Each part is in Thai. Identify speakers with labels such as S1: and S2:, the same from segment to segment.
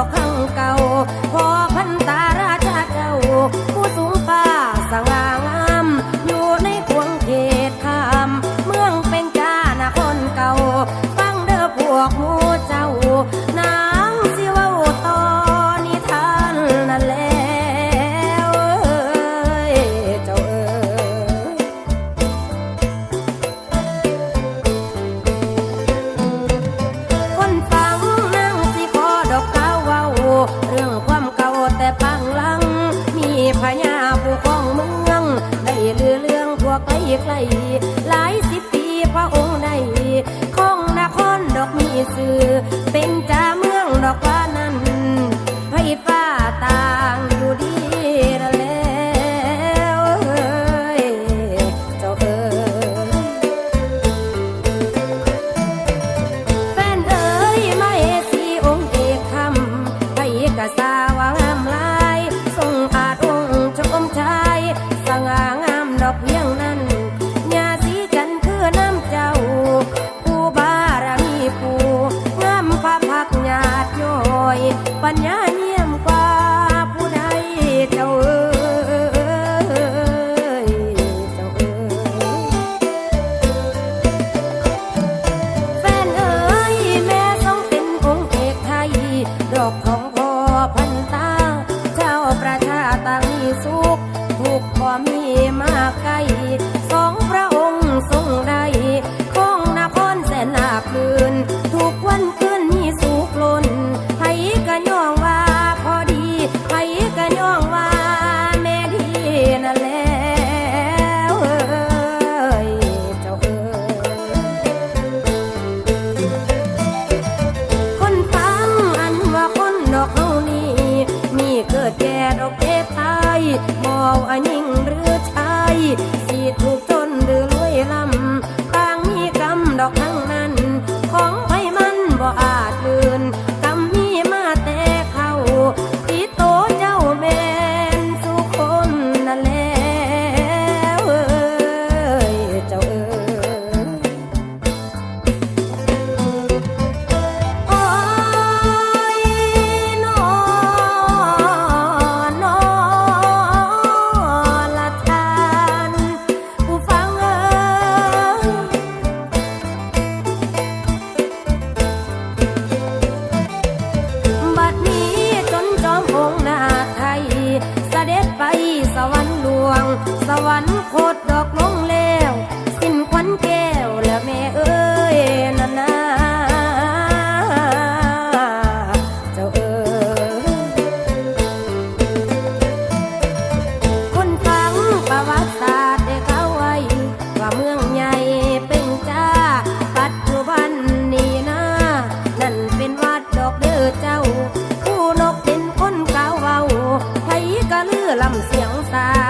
S1: อกครั้งเก่า ลัง มีพญาผู้ครองเมือง ได้เลือเรื่องพวกไกลไกลหลายสิบปีพระองค์ได้คงนครดอกมีสื่อเป็นจ่าเมืองดอกว่า Là một.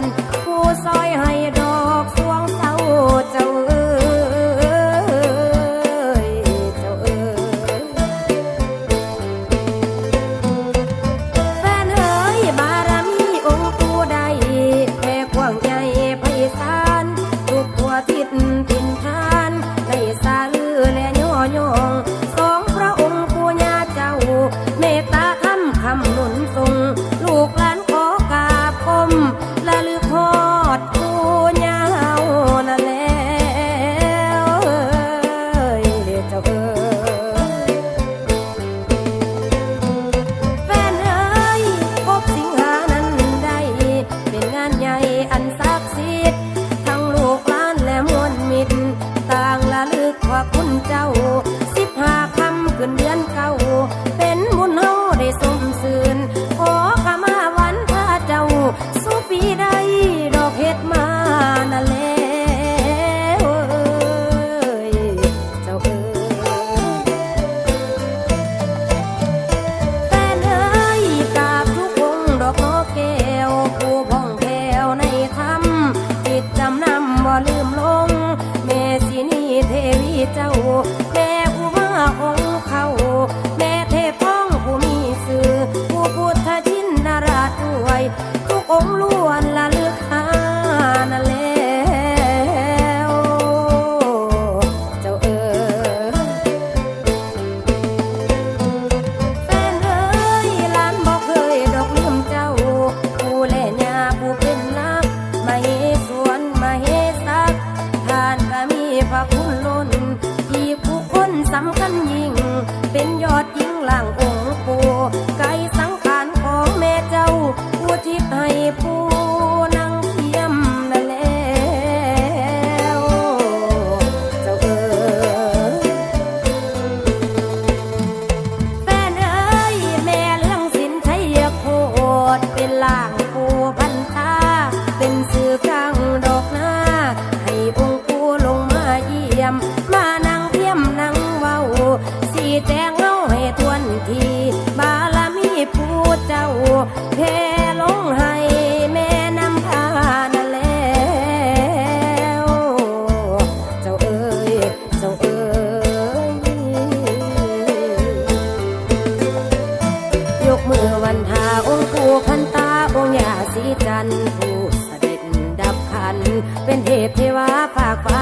S1: อนผู้ซอยให้ด ล่างองค์ปู่ไกลสังขารของแม่เจ้าอุทิพให้ผู้ เทลงให้แม่น้ำพานั่นแล้วเจ้าเอ๋เจ้าเอ๋ยยกมือวันทาองคูพันตาองยาสีจันทร์ผู้เสด็จดับขัน เป็นเทพเทวาฝากฟ้า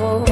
S1: บ